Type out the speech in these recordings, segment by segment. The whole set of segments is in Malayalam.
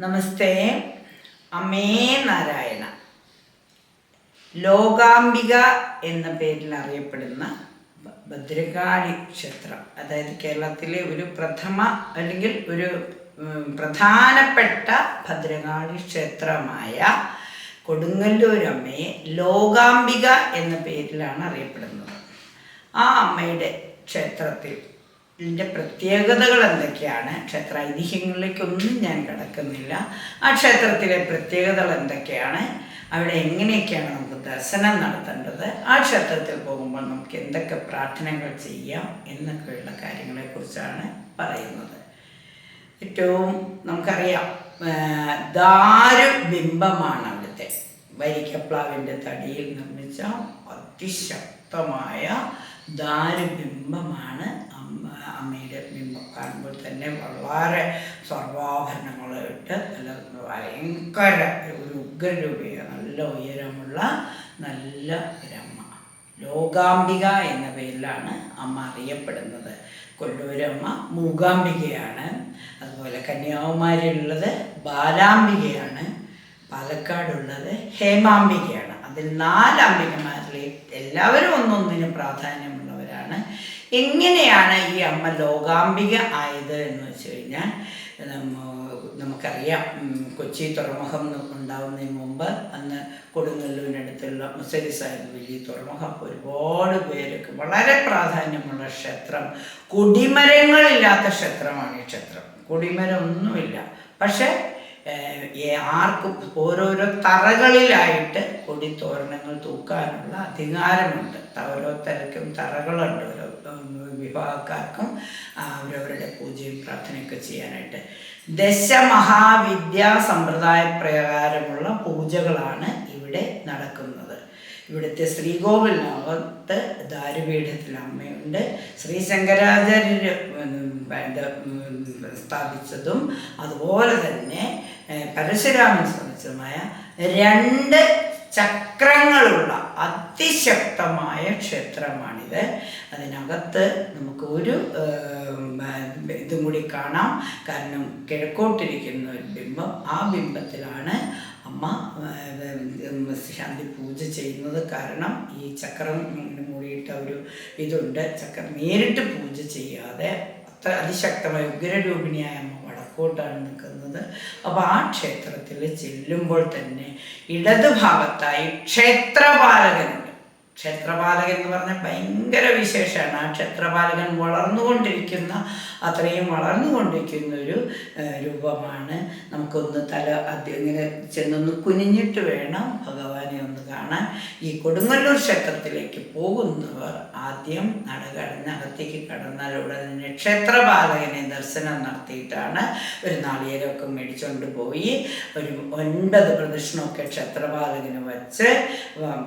നമസ്തേ. അമേ നാരായണ. ലോകാംബിക എന്ന പേരിൽ അറിയപ്പെടുന്ന ഭദ്രകാളി ക്ഷേത്രം. അതായത് കേരളത്തിലെ ഒരു പ്രഥമ അല്ലെങ്കിൽ ഒരു പ്രധാനപ്പെട്ട ഭദ്രകാളി ക്ഷേത്രമായ കൊടുങ്ങല്ലൂരമ്മയെ ലോകാംബിക എന്ന പേരിലാണ് അറിയപ്പെടുന്നത്. ആ അമ്മയുടെ ക്ഷേത്രത്തിൽ ഇതിന്റെ പ്രത്യേകതകൾ എന്തൊക്കെയാണ്? ക്ഷേത്ര ഐതിഹ്യങ്ങളിലേക്കൊന്നും ഞാൻ കിടക്കുന്നില്ല. ആ ക്ഷേത്രത്തിലെ പ്രത്യേകതകൾ എന്തൊക്കെയാണ്? അവിടെ എങ്ങനെയൊക്കെയാണ് നമുക്ക് ദർശനം നടത്തേണ്ടത്? ആ ക്ഷേത്രത്തിൽ പോകുമ്പോൾ നമുക്ക് എന്തൊക്കെ പ്രാർത്ഥനകൾ ചെയ്യാം എന്നൊക്കെയുള്ള കാര്യങ്ങളെക്കുറിച്ചാണ് പറയുന്നത്. ഏറ്റവും നമുക്കറിയാം ദാരു ബിംബമാണ് അവിടുത്തെ. വരിക്കപ്ലാവിന്റെ തടിയിൽ നിർമ്മിച്ച അതിശക്തമായ ദാരുബിംബമാണ് അമ്മ അമ്മയുടെ ബിംബം കാണുമ്പോൾ തന്നെ വളരെ സർവാഭരണങ്ങൾ ഇട്ട് നല്ല ഭയങ്കര ഒരു ഉഗ്രരൂപിക നല്ല ഉയരമുള്ള നല്ല ഒരമ്മ ലോകാംബിക എന്ന പേരിലാണ് അമ്മ അറിയപ്പെടുന്നത്. കൊല്ലൂരമ്മ മൂകാംബികയാണ്. അതുപോലെ കന്യാകുമാരിയുള്ളത് ബാലാംബികയാണ്. പാലക്കാടുള്ളത് ഹേമാംബികയാണ്. അതിൽ നാല് എല്ലാവരും ഒന്നൊന്നിനും പ്രാധാന്യമുള്ളവരാണ് എങ്ങനെയാണ് ഈ അമ്മ ലോകാംബിക ആയത് എന്ന് വെച്ച് കഴിഞ്ഞാൽ നമുക്കറിയാം കൊച്ചി തുറമുഖം ഉണ്ടാവുന്നതിന് മുമ്പ് അന്ന് കൊടുങ്ങല്ലൂരിനടുത്തുള്ള മുസരി സാഹിബ് വലിയ തുറമുഖം ഒരുപാട് പേർക്ക് വളരെ പ്രാധാന്യമുള്ള ക്ഷേത്രം. കൊടിമരങ്ങളില്ലാത്ത ക്ഷേത്രമാണ് ഈ ക്ഷേത്രം. കൊടിമരം ഒന്നുമില്ല പക്ഷേ ആർക്കും ഓരോരോ തറകളിലായിട്ട് കൊടിത്തോരണങ്ങൾ തൂക്കാനുള്ള അധികാരമുണ്ട്. ഓരോരുത്തർക്കും തറകളുണ്ട്. ഓരോ വിഭാഗക്കാർക്കും അവരവരുടെ പൂജയും പ്രാർത്ഥനയൊക്കെ ചെയ്യാനായിട്ട്. ദശമഹാവിദ്യാ സമ്പ്രദായ പ്രകാരമുള്ള പൂജകളാണ് ഇവിടെ നടക്കുന്നത്. ഇവിടുത്തെ ശ്രീകോവിലിനകത്ത് ദാരുപീഠത്തിൽ അമ്മയുണ്ട്. ശ്രീ ശങ്കരാചാര്യർ ഉം, ഇത്, ഉം, സ്ഥാപിച്ചതും അതുപോലെ തന്നെ പരശുരാമൻ സ്ഥാപിച്ചതുമായ രണ്ട് ചക്രങ്ങളുള്ള അതിശക്തമായ ക്ഷേത്രമാണിത്. അതിനകത്ത് നമുക്ക് ഒരു ഇതും കൂടി കാണാം. കാരണം കിഴക്കോട്ടിരിക്കുന്ന ഒരു ബിംബം ആ ബിംബത്തിലാണ് അമ്മ ശാന്തി പൂജ ചെയ്യുന്നത് കാരണം ഈ ചക്രം മൂടിയിട്ട ഒരു ഇതുണ്ട്. ചക്രം നേരിട്ട് പൂജ ചെയ്യാതെ അത്ര അതിശക്തമായ ഉഗ്രരൂപിണിയായ അമ്മ വടക്കോട്ടാണ് നിൽക്കുന്നത്. അപ്പോൾ ആ ക്ഷേത്രത്തിൽ ചെല്ലുമ്പോൾ തന്നെ ഇടതുഭാഗത്തായി ക്ഷേത്രപാലകനുണ്ട്. ക്ഷേത്രപാലകൻ എന്ന് പറഞ്ഞാൽ ഭയങ്കര വിശേഷമാണ്. ആ ക്ഷേത്രപാലകൻ വളർന്നുകൊണ്ടിരിക്കുന്ന അത്രയും വളർന്നുകൊണ്ടിരിക്കുന്ന ഒരു രൂപമാണ്. നമുക്കൊന്ന് തല ഇങ്ങനെ ചെന്നൊന്ന് കുനിഞ്ഞിട്ട് വേണം ഭഗവാനെ ഒന്ന് കാണാൻ. ഈ കൊടുങ്ങല്ലൂർ ക്ഷേത്രത്തിലേക്ക് പോകുന്നവർ ആദ്യം നട കടന്ന് അകത്തേക്ക് കടന്നാൽ തന്നെ ക്ഷേത്രപാലകനെ ദർശനം നടത്തിയിട്ടാണ് ഒരു നാളികേരമൊക്കെ മേടിച്ചുകൊണ്ട് പോയി. ഒരു ഒൻപത് പ്രദക്ഷിണമൊക്കെ ക്ഷേത്രപാലകന് വച്ച്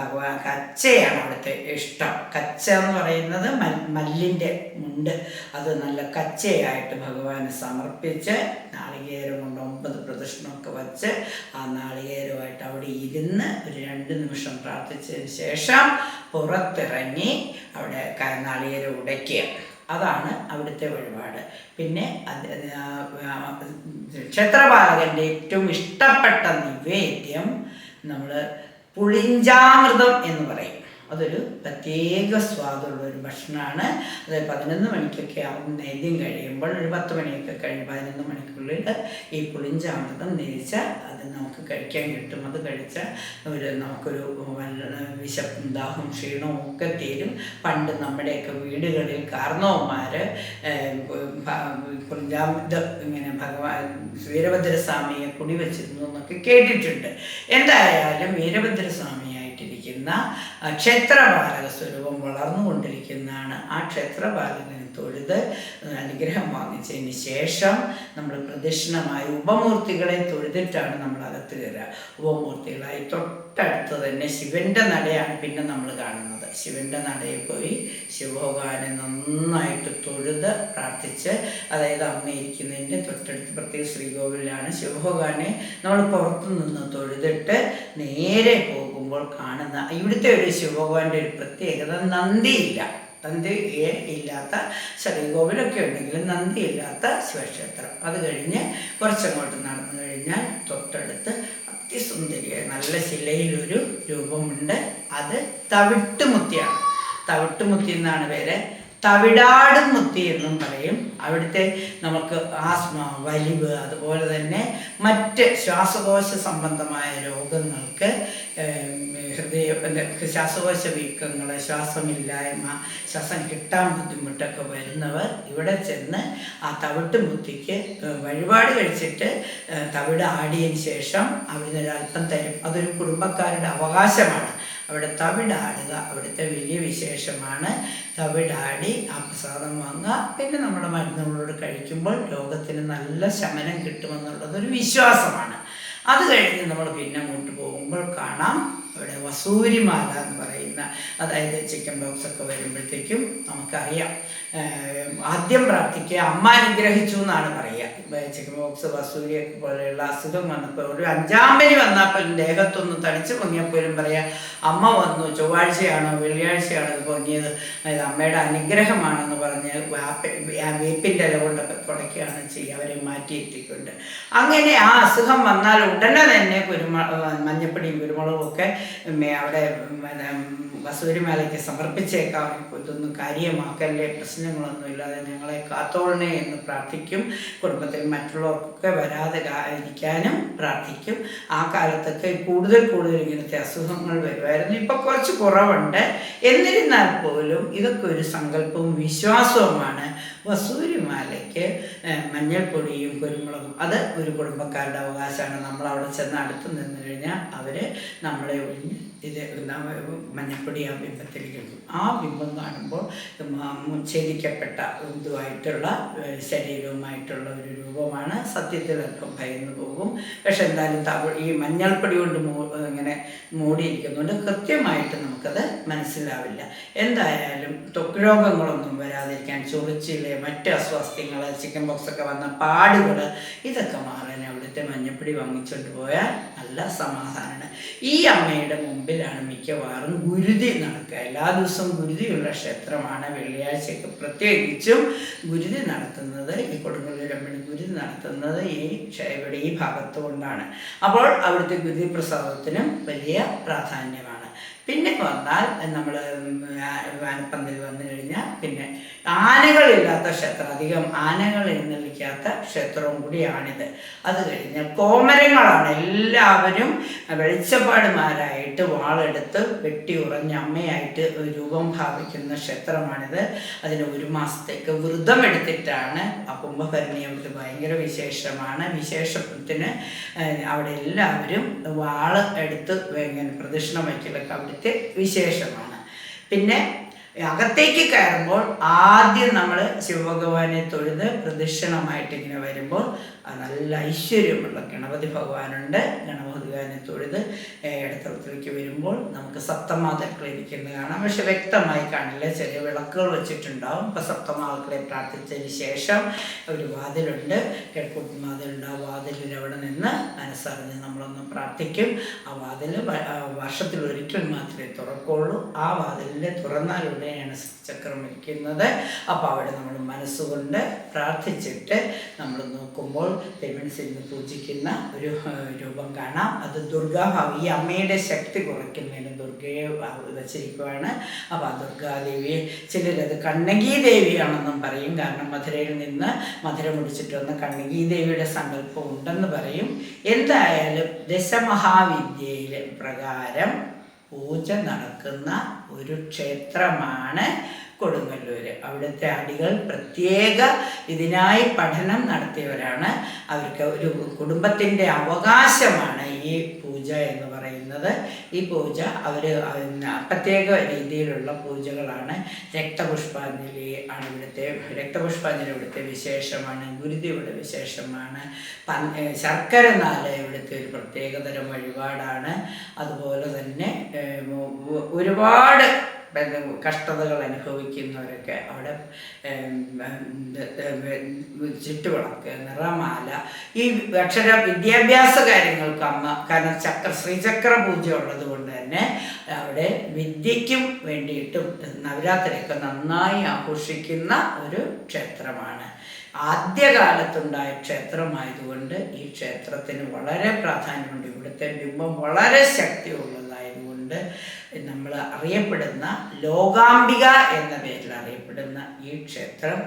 ഭഗവാൻ കച്ചയാണ് അവിടുത്തെ ഇഷ്ടം. കച്ച എന്ന് പറയുന്നത് മല്ലിന്റെ മുണ്ട്. അത് നല്ല കച്ചയായിട്ട് ഭഗവാന് സമർപ്പിച്ച് നാളികേരം കൊണ്ട് ഒമ്പത് പ്രദക്ഷിണമൊക്കെ വച്ച് ആ നാളികേരമായിട്ട് അവിടെ ഇരുന്ന് ഒരു രണ്ട് നിമിഷം പ്രാർത്ഥിച്ചതിന് ശേഷം പുറത്തിറങ്ങി അവിടെ നാളികേരം ഉടയ്ക്കുക. അതാണ് അവിടുത്തെ വഴിപാട്. പിന്നെ ക്ഷേത്രപാലകന്റെ ഏറ്റവും ഇഷ്ടപ്പെട്ട നിവേദ്യം നമ്മൾ പുളിഞ്ചാമൃതം എന്ന് പറയും. അതൊരു പ്രത്യേക സ്വാദുള്ള ഒരു ഭക്ഷണമാണ്. അത് പതിനൊന്ന് മണിക്കൊക്കെ ആവും നേദ്യം കഴിയുമ്പോൾ ഒരു പത്ത് മണിയൊക്കെ കഴിഞ്ഞ് പതിനൊന്ന് മണിക്കുള്ളിൽ ഈ പുളിഞ്ചാമൃതം നേരിച്ചാൽ അത് നമുക്ക് കഴിക്കാൻ കിട്ടും. അത് കഴിച്ചാൽ ഒരു നമുക്കൊരു വിശപ്പും ദാഹവും ക്ഷീണവും ഒക്കെ തീരും. പണ്ട് നമ്മുടെയൊക്കെ വീടുകളിൽ കാർന്നവന്മാർ പുളിഞ്ചാമൃതം ഇങ്ങനെ ഭഗവാൻ വീരഭദ്രസ്വാമിയെ കുടിവെച്ചിരുന്നു എന്നൊക്കെ കേട്ടിട്ടുണ്ട്. എന്തായാലും വീരഭദ്രസ്വാമിയായിട്ടിരിക്കുന്ന ആ ക്ഷേത്രപാലക സ്വരൂപം വളർന്നുകൊണ്ടിരിക്കുന്നതാണ്. ആ ക്ഷേത്രപാലകന് തൊഴുത് അനുഗ്രഹം വാങ്ങിച്ചതിന് ശേഷം നമ്മൾ പ്രദക്ഷിണമായി ഉപമൂർത്തികളെ തൊഴുതിട്ടാണ് നമ്മൾ അകത്ത് കയറുക. ഉപമൂർത്തികളായി തൊട്ടടുത്ത് തന്നെ ശിവന്റെ നടയാണ് പിന്നെ നമ്മൾ കാണുന്നത്. ശിവന്റെ നടയിൽ പോയി ശിവഭഗവാനെ നന്നായിട്ട് തൊഴുത് പ്രാർത്ഥിച്ച് അതായത് അമ്മ ഇരിക്കുന്നതിന്റെ തൊട്ടടുത്ത് പ്രത്യേക ശ്രീകോവിലാണ് ശിവഭഗവാനെ നമ്മൾ പുറത്തു നിന്ന് തൊഴുതിട്ട് നേരെ പോകുമ്പോൾ കാണുന്ന ഇവിടുത്തെ ഒരു ശിവഭഗവാന്റെ ഒരു പ്രത്യേകത നന്ദിയില്ല. നന്ദി ഇല്ലാത്ത ശ്രീകോവിലൊക്കെ ഉണ്ടെങ്കിലും നന്ദി ഇല്ലാത്ത ശിവക്ഷേത്രം. അത് കഴിഞ്ഞ് കുറച്ചങ്ങോട്ട് നടന്നു കഴിഞ്ഞാൽ തൊട്ടടുത്ത് അതിസുന്ദരിയായ നല്ല ശിലയിലൊരു രൂപമുണ്ട്. അത് തവിട്ടുമുത്തിയാണ്. തവിട്ടുമുത്തി എന്നാണ് പേര്. തവിടാടും മുത്തി എന്നും പറയും. അവിടുത്തെ നമുക്ക് ആസ്മ വലിവ് അതുപോലെ തന്നെ മറ്റ് ശ്വാസകോശ സംബന്ധമായ രോഗങ്ങൾക്ക് ഹൃദയ ശ്വാസകോശ വീക്കങ്ങൾ ശ്വാസമില്ലായ്മ ശ്വാസം കിട്ടാൻ ബുദ്ധിമുട്ടൊക്കെ വരുന്നവർ ഇവിടെ ചെന്ന് ആ തവിട്ട് മുത്തിക്ക് വഴിപാട് കഴിച്ചിട്ട് തവിട് ആടിയതിന് ശേഷം അവിടുന്ന് ഒരല്പം തരും. അതൊരു കുടുംബക്കാരുടെ അവകാശമാണ്. അവിടെ തവിടാടുക. അവിടുത്തെ വലിയ വിശേഷമാണ് തവിടാടി ആ പ്രസാദം വാങ്ങുക. പിന്നെ നമ്മുടെ മരുന്നുകളോട് കഴിക്കുമ്പോൾ രോഗത്തിന് നല്ല ശമനം കിട്ടുമെന്നുള്ളത് ഒരു വിശ്വാസമാണ്. അത് കഴിഞ്ഞ് നമ്മൾ പിന്നെ അങ്ങോട്ട് പോകുമ്പോൾ കാണാം. അവിടെ വസൂരിമാല എന്ന് പറയുന്ന അതായത് ചിക്കൻ ബോക്സ് ഒക്കെ വരുമ്പോഴത്തേക്കും നമുക്കറിയാം. ആദ്യം പ്രാർത്ഥിക്കുക അമ്മ അനുഗ്രഹിച്ചു എന്നാണ് പറയുക. ചിക്കൻ ബോക്സ് വസൂരിയൊക്കെ പോലെയുള്ള അസുഖം വന്നപ്പോൾ ഒരു അഞ്ചാമ്പലി വന്നാൽ പോലും ദേഹത്തൊന്ന് തടിച്ചു പൊങ്ങിയപ്പോലും പറയാം അമ്മ വന്നു ചൊവ്വാഴ്ചയാണോ വെള്ളിയാഴ്ചയാണോ ഇത് പൊങ്ങിയത്? അതായത് അമ്മയുടെ അനുഗ്രഹമാണെന്ന് പറഞ്ഞ് വേപ്പിന്റെ ഇല കൊണ്ടൊക്കെ തുടയ്ക്കുകയാണ് ചെയ്യുക അവരെ മാറ്റിയെത്തിക്കൊണ്ട് അങ്ങനെ ആ അസുഖം വന്നാൽ ഉടനെ തന്നെ കുരുമ മഞ്ഞപ്പൊടിയും കുരുമുളകും ഒക്കെ അവിടെ പിന്നെ വസൂരിമാലയ്ക്ക് സമർപ്പിച്ചേക്കാം ഇതൊന്നും കാര്യമാക്കല്ലേ? പ്രശ്നങ്ങളൊന്നും ഇല്ലാതെ ഞങ്ങളെ കാത്തോളണേ എന്ന് പ്രാർത്ഥിക്കും. കുടുംബത്തിൽ മറ്റുള്ളവർക്കൊക്കെ വരാതെ ഇരിക്കാനും പ്രാർത്ഥിക്കും. ആ കാലത്തൊക്കെ കൂടുതൽ കൂടുതൽ ഇങ്ങനത്തെ അസുഖങ്ങൾ വരുമായിരുന്നു. ഇപ്പൊ കുറച്ച് കുറവുണ്ട്. എന്നിരുന്നാൽ പോലും ഇതൊക്കെ ഒരു സങ്കല്പവും വിശ്വാസവുമാണ്. വസൂരിമാലയ്ക്ക് മഞ്ഞൾ മഞ്ഞൾപ്പൊടിയും കുരുമുളകും അത് ഒരു കുടുംബക്കാരുടെ അവകാശമാണ്. നമ്മൾ അവിടെ ചെന്ന് അടുത്ത് നിന്ന് കഴിഞ്ഞാൽ അവർ നമ്മളെ ഒഴിഞ്ഞ് ഇത് മഞ്ഞൾപ്പൊടി ആ ബിംബത്തിലേക്ക് ആ ബിംബം കാണുമ്പോൾ ഛേദിക്കപ്പെട്ട ഇതുമായിട്ടുള്ള ശരീരവുമായിട്ടുള്ള ഒരു രൂപമാണ് സത്യത്തിൽ അല്പം ഭയന്നു പോകും. പക്ഷെ എന്തായാലും തവ ഈ മഞ്ഞൾപ്പൊടി കൊണ്ട് മൂ ഇങ്ങനെ മൂടിയിരിക്കുന്നതുകൊണ്ട് കൃത്യമായിട്ട് നമുക്കത് മനസ്സിലാവില്ല. എന്തായാലും ത്വക്ക് രോഗങ്ങളൊന്നും വരാതിരിക്കാൻ ചൊറിച്ചിൽ മറ്റ് അസ്വാസ്ഥ്യങ്ങൾ ചിക്കൻ ബോക്സ് ഒക്കെ വന്ന പാടുകൾ ഇതൊക്കെ മാറാൻ അവിടുത്തെ മഞ്ഞപ്പൊടി വാങ്ങിച്ചുകൊണ്ട് പോയാൽ നല്ല സമാധാനമാണ് ഈ അമ്മയുടെ മുമ്പിലാണ് മിക്കവാറും ഗുരുതി നടക്കുക. എല്ലാ ദിവസവും ഗുരുതിയുള്ള ക്ഷേത്രമാണ്. വെള്ളിയാഴ്ചയൊക്കെ പ്രത്യേകിച്ചും ഗുരുതി നടത്തുന്നത് ഈ കൊടുങ്ങല്ലൂർ അമ്മയുടെ ഗുരുതി നടത്തുന്നത് ഈ ഇവിടെ ഈ ഭാഗത്ത് കൊണ്ടാണ്. അപ്പോൾ അവിടുത്തെ ഗുരുതി പ്രസാദത്തിനും വലിയ പ്രാധാന്യമാണ്. പിന്നെ വന്നാൽ നമ്മൾ വാനപ്പന്തൽ വന്നു കഴിഞ്ഞാൽ പിന്നെ ആനകളില്ലാത്ത ക്ഷേത്രം. അധികം ആനകൾ എഴുന്നള്ളിക്കാത്ത ക്ഷേത്രവും കൂടിയാണിത്. അത് കഴിഞ്ഞ് കോമരങ്ങളാണ് എല്ലാവരും വെളിച്ചപ്പാടുമാരായിട്ട് വാളെടുത്ത് വെട്ടി ഉറഞ്ഞ അമ്മയായിട്ട് രൂപം ഭാവിക്കുന്ന ക്ഷേത്രമാണിത്. അതിന് ഒരു മാസത്തേക്ക് വ്രതം എടുത്തിട്ടാണ് ആ കുംഭഭരണി അവിടുത്തെ ഭയങ്കര വിശേഷമാണ്. വിശേഷത്തിന് അവിടെ എല്ലാവരും വാൾ എടുത്ത് ഇങ്ങനെ പ്രദക്ഷിണം വയ്ക്കലൊക്കെ അവിടുത്തെ വിശേഷമാണ്. പിന്നെ അകത്തേക്ക് കയറുമ്പോൾ ആദ്യം നമ്മൾ ശിവഭഗവാനെ തൊഴുത് പ്രദക്ഷിണമായിട്ട് ഇങ്ങനെ വരുമ്പോൾ നല്ല ഐശ്വര്യമുള്ള ഗണപതി ഭഗവാനുണ്ട്. ഗണപതി ഭഗവാനെ തൊഴുത് വരുമ്പോൾ നമുക്ക് സപ്തമാതാക്കൾ ഇരിക്കുന്നത് കാണാം. പക്ഷെ വ്യക്തമായി കാണില്ല. ചെറിയ വിളക്കുകൾ വെച്ചിട്ടുണ്ടാവും. അപ്പം സപ്തമാതാക്കളെ പ്രാർത്ഥിച്ചതിന് ശേഷം ഒരു വാതിലുണ്ട്. കിഴക്കൂട്ടി വാതിലുണ്ട്. വാതിലിൽ അവിടെ നിന്ന് മനസ്സറിഞ്ഞ് നമ്മളൊന്ന് പ്രാർത്ഥിക്കും. ആ വാതിൽ വർഷത്തിൽ ഒരിക്കൽ മാത്രമേ തുറക്കുള്ളൂ. ആ വാതിലിന്റെ തുറന്നാൽ ചക്രം ഇരിക്കുന്നത്. അപ്പോൾ അവിടെ നമ്മൾ മനസ്സുകൊണ്ട് പ്രാർത്ഥിച്ചിട്ട് നമ്മൾ നോക്കുമ്പോൾ തിരുമനസിന്ന് പൂജിക്കുന്ന ഒരു രൂപം കാണാം. അത് ദുർഗാഭാവി ഈ അമ്മയുടെ ശക്തി കുറയ്ക്കുന്നതിന് ദുർഗയെ വച്ചിരിക്കുവാണ്. അപ്പോൾ ദുർഗാദേവിയെ ചിലരത് കണ്ണകി ദേവിയാണെന്നും പറയും. കാരണം മധുരയിൽ നിന്ന് മധുര മുടിച്ചിട്ട് വന്ന കണ്ണകി ദേവിയുടെ സങ്കല്പം ഉണ്ടെന്ന് പറയും. എന്തായാലും ദശമഹാവിദ്യയിലെ പ്രകാരം പൂജ നടക്കുന്ന ഒരു ക്ഷേത്രമാണ് കൊടുങ്ങല്ലൂര്. അവിടുത്തെ അടികൾ പ്രത്യേക ഇതിനായി പഠനം നടത്തിയവരാണ്. അവർക്ക് ഒരു കുടുംബത്തിന്റെ അവകാശമാണ് ഈ പൂജ എന്ന് പറയുന്നത് ഈ പൂജ അവർ പ്രത്യേക രീതിയിലുള്ള പൂജകളാണ്. രക്തപുഷ്പാഞ്ജലി ആണ് ഇവിടുത്തെ രക്തപുഷ്പാഞ്ജലി ഇവിടുത്തെ വിശേഷമാണ്. ഗുരുതിയുടെ വിശേഷമാണ്. ശർക്കര നാല് ഇവിടുത്തെ ഒരു പ്രത്യേകതരം വഴിപാടാണ്. അതുപോലെ തന്നെ ഒരുപാട് കഷ്ടതകൾ അനുഭവിക്കുന്നവരൊക്കെ അവിടെ ചുറ്റുവിളക്ക് നിറമാല. ഈ അക്ഷര വിദ്യാഭ്യാസ കാര്യങ്ങൾക്ക് അമ്മ കാരണം ചക്ര ശ്രീചക്ര പൂജ ഉള്ളത് കൊണ്ട് തന്നെ അവിടെ വിദ്യയ്ക്കും വേണ്ടിയിട്ടും നവരാത്രിയൊക്കെ നന്നായി ആഘോഷിക്കുന്ന ഒരു ക്ഷേത്രമാണ്. ആദ്യകാലത്തുണ്ടായ ക്ഷേത്രമായതുകൊണ്ട് ഈ ക്ഷേത്രത്തിന് വളരെ പ്രാധാന്യമുണ്ട്. ഇവിടുത്തെ ബിംബം വളരെ ശക്തിയുള്ളതായതുകൊണ്ട് നമ്മൾ അറിയപ്പെടുന്ന ലോകാംബിക എന്ന പേരിൽ അറിയപ്പെടുന്ന ഈ ക്ഷേത്രം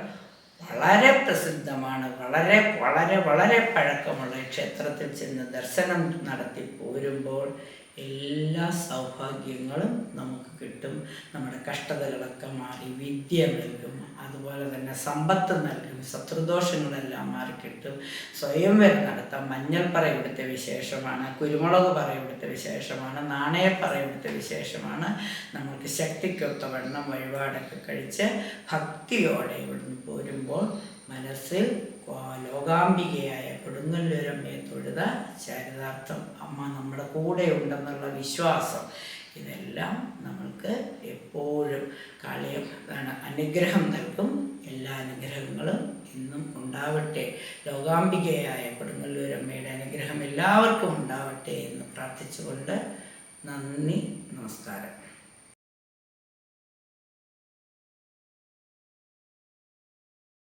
വളരെ പ്രസിദ്ധമാണ്. വളരെ വളരെ വളരെ പഴക്കമുള്ള ക്ഷേത്രത്തിൽ ചെന്ന് ദർശനം നടത്തി പോരുമ്പോൾ എല്ലാ സൗഭാഗ്യങ്ങളും നമുക്ക് കിട്ടും. നമ്മുടെ കഷ്ടതകളൊക്കെ മാറി വിദ്യ നൽകും. അതുപോലെ തന്നെ സമ്പത്ത് നൽകും. ശത്രുദോഷങ്ങളെല്ലാം മാറി കിട്ടും. സ്വയംവരം നടത്താം. മഞ്ഞൾപ്പറ ഇവിടുത്തെ വിശേഷമാണ്. കുരുമുളക് പറ ഇവിടുത്തെ വിശേഷമാണ്. നാണയപ്പറ ഇവിടുത്തെ വിശേഷമാണ്. നമുക്ക് ശക്തിക്കൊത്തവണ്ണം വഴിപാടൊക്കെ കഴിച്ച് ഭക്തിയോടെ ഇവിടുന്ന് പോരുമ്പോൾ മനസ്സിൽ ലോകാംബികയായ കൊടുങ്ങല്ലൂരമ്മയെ തൊഴുത ചരിതാർത്ഥം. അമ്മ നമ്മുടെ കൂടെ ഉണ്ടെന്നുള്ള വിശ്വാസം. ഇതെല്ലാം നമ്മൾക്ക് എപ്പോഴും കാളിയ അനുഗ്രഹം നൽകും. എല്ലാ അനുഗ്രഹങ്ങളും ഇന്നും ഉണ്ടാവട്ടെ. ലോകാംബികയായ കൊടുങ്ങല്ലൂരമ്മയുടെ അനുഗ്രഹം എല്ലാവർക്കും ഉണ്ടാവട്ടെ എന്ന് പ്രാർത്ഥിച്ചുകൊണ്ട് നന്ദി നമസ്കാരം.